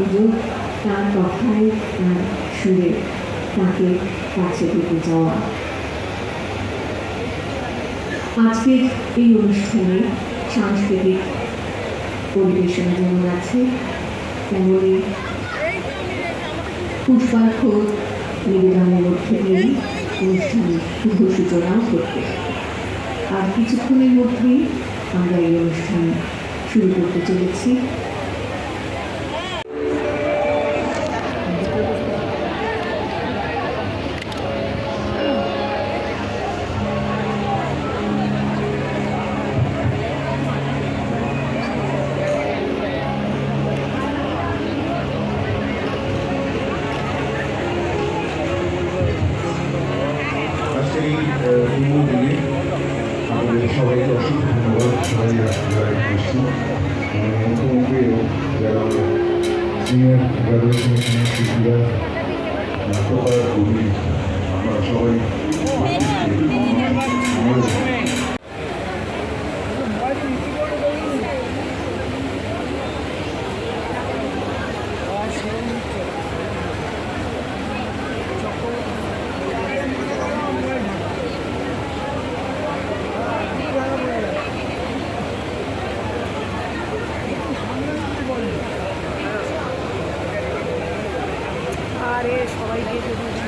পুজো তার কথায় তার সুরে তাকে কাছে পেতে যাওয়া। আজকের এই অনুষ্ঠানে সাংস্কৃতিক পরিবেশন যেমন আছে, তেমনই পুষ্পার্ঘ নিবেদনের মধ্যে দিয়ে অনুষ্ঠানের শুভ সূচনাও করতে। আর কিছুক্ষণের মধ্যেই আমরা এই অনুষ্ঠান শুরু করতে চলেছি। এই পুরো আমাদের সবাইকে অসংখ্য ধন্যবাদ। সবাই যারা মুখ্যমন্ত্রীও যারা সিনিয়র গ্রাজুয়েশন শিল্পীরা নাট্যকার কবি আমরা সবাই আরে সবাইকে যদি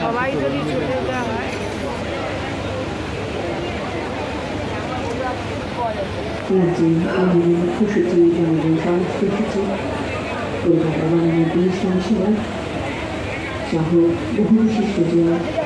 সবাই যদি ছুটে মাননীয় মুখ্য সচিব আমাদের স্বরাষ্ট্র সচিব কলকাতা মাননীয় পুলিশ কমিশনার সহ বহু বিশিষ্টজন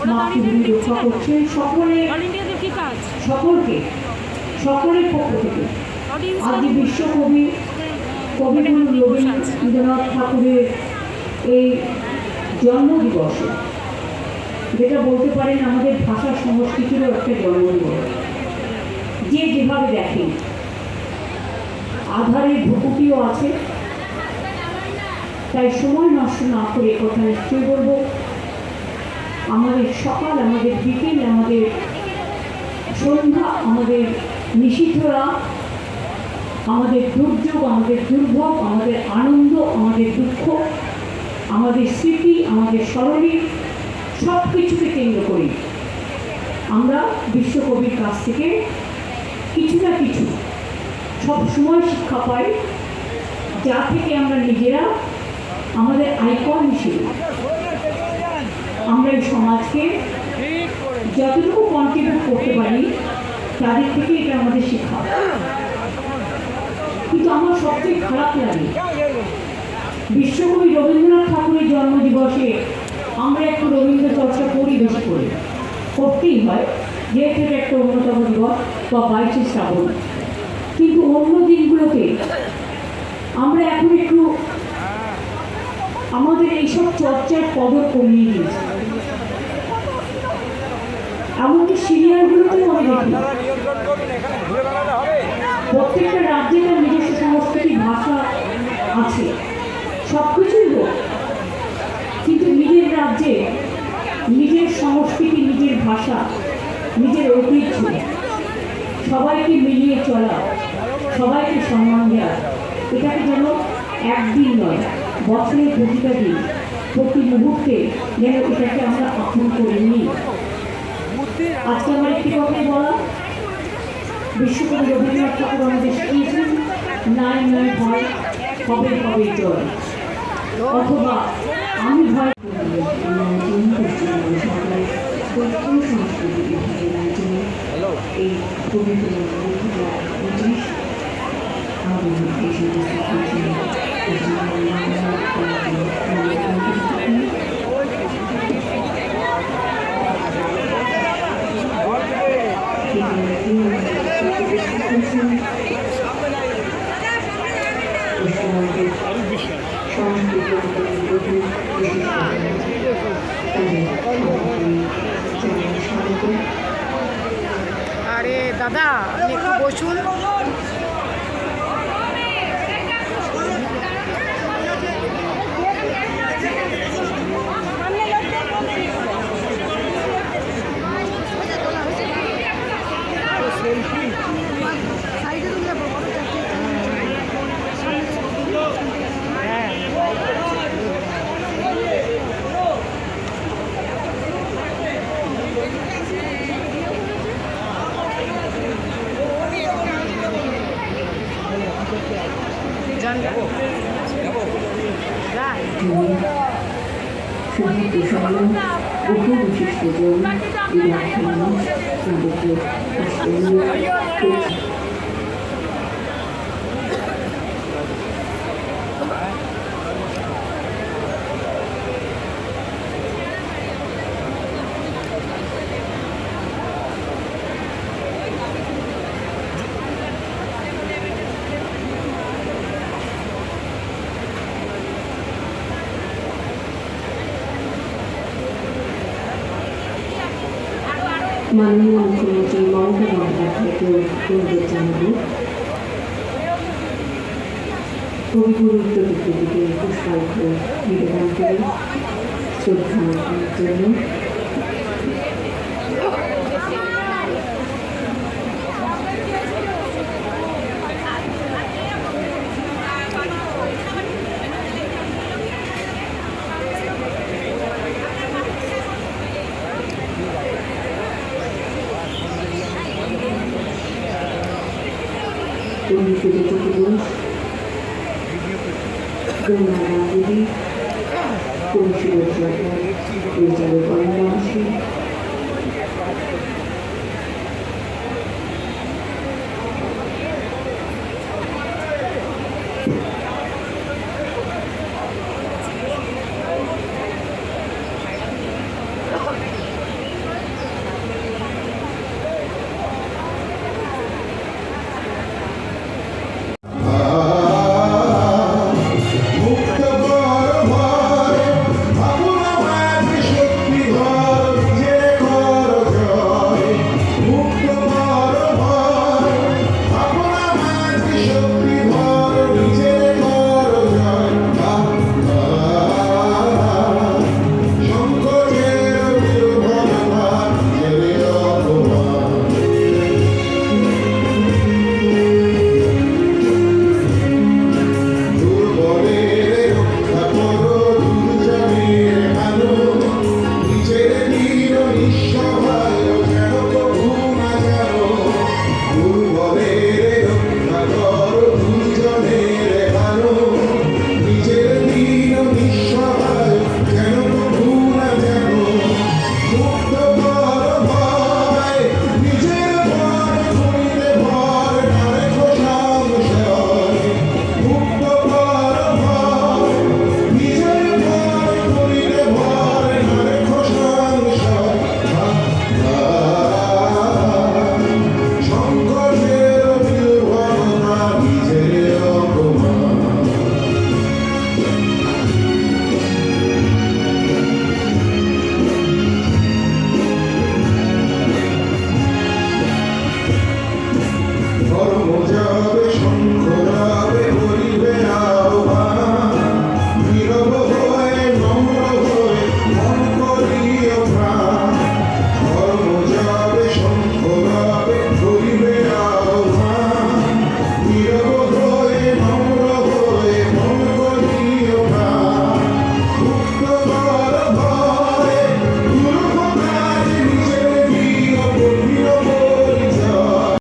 কন্ট্রোল করবে রক্ষা করছে সকলে অল ইন্ডিয়াতে কি কাজ? সকলকে সকলের পক্ষ থেকে আজকে বিশ্বকবি কবিগুরু রবীন্দ্রনাথ ঠাকুরের এই জন্মদিবসে যেটা বলতে পারেন আমাদের ভাষা সংস্কৃতিরও একটা জন্মদিবস। যে যেভাবে দেখেন আধারে ভুকুটিও আছে। তাই সময় নষ্ট না করে কথা নিশ্চয়ই বলব। আমাদের সকাল, আমাদের বিকেল, আমাদের সন্ধ্যা, আমাদের নিষিদ্ধরা আমাদের দুর্যোগ, আমাদের দুর্ভোগ, আমাদের আনন্দ, আমাদের দুঃখ, আমাদের স্মৃতি, আমাদের স্মরণী সব কিছুকে কেন্দ্র করি আমরা বিশ্বকবির কাছ থেকে কিছু না কিছু সব সময় শিক্ষা পাই, যা থেকে আমরা নিজেরা আমাদের আইকন হিসেবে আমরা এই সমাজকে যতটুকু কন্ট্রিবিউট করতে পারি, তাদের থেকে এটা আমাদের শিক্ষা। কিন্তু আমার সবচেয়ে খারাপ লাগে, বিশ্বকবি রবীন্দ্রনাথ ঠাকুরের জন্মদিবসে আমরা একটু রবীন্দ্র চর্চা করি বেশি করে। করতেই হয়, যেহেতু একটা অন্যতম দিবস বা বাইশে শ্রাবণ। কিন্তু অন্য দিনগুলোতে আমরা এখন একটু আমাদের এইসব চর্চার কদর কমিয়ে দিয়েছি। এমনকি সিরিয়ালগুলোতেও আমি দেখি। প্রত্যেকটা রাজ্যে তার নিজস্ব সংস্কৃতি, ভাষা আছে। সব কিছুই হোক, কিন্তু নিজের রাজ্যে নিজের সংস্কৃতি, নিজের ভাষা, নিজের ঐতিহ্য, সবাইকে মিলিয়ে চলা, সবাইকে সম্মান দেওয়া, এটাকে যেন একদিন নয় বছরের প্রতিটা দিন। প্রতি মুহূর্তে যেন এটাকে আমরা আপন করে নিই। আজকে আমার একটি কথাই বলা, বিশ্বকবি রবীন্দ্রনাথ ঠাকুর আমাদের শিখিয়েছেন, নাই নাই, ভয়, হবে হবে জয়। অথবা, আমি ভয় এই আরে দাদা আপনি একটু বসুন। শহীদ প্রসন্ন বহু বিশিষ্ট জন এই আখ্যান 많은 관심이 멍들어가 되고 있었잖아요. 공부를 듣게 되게 뜻하고 미래하고 좋다는 점을 জ্যোতি বোস গঙ্গা গান্ধী কৌশিক পরিচালক অরণ্য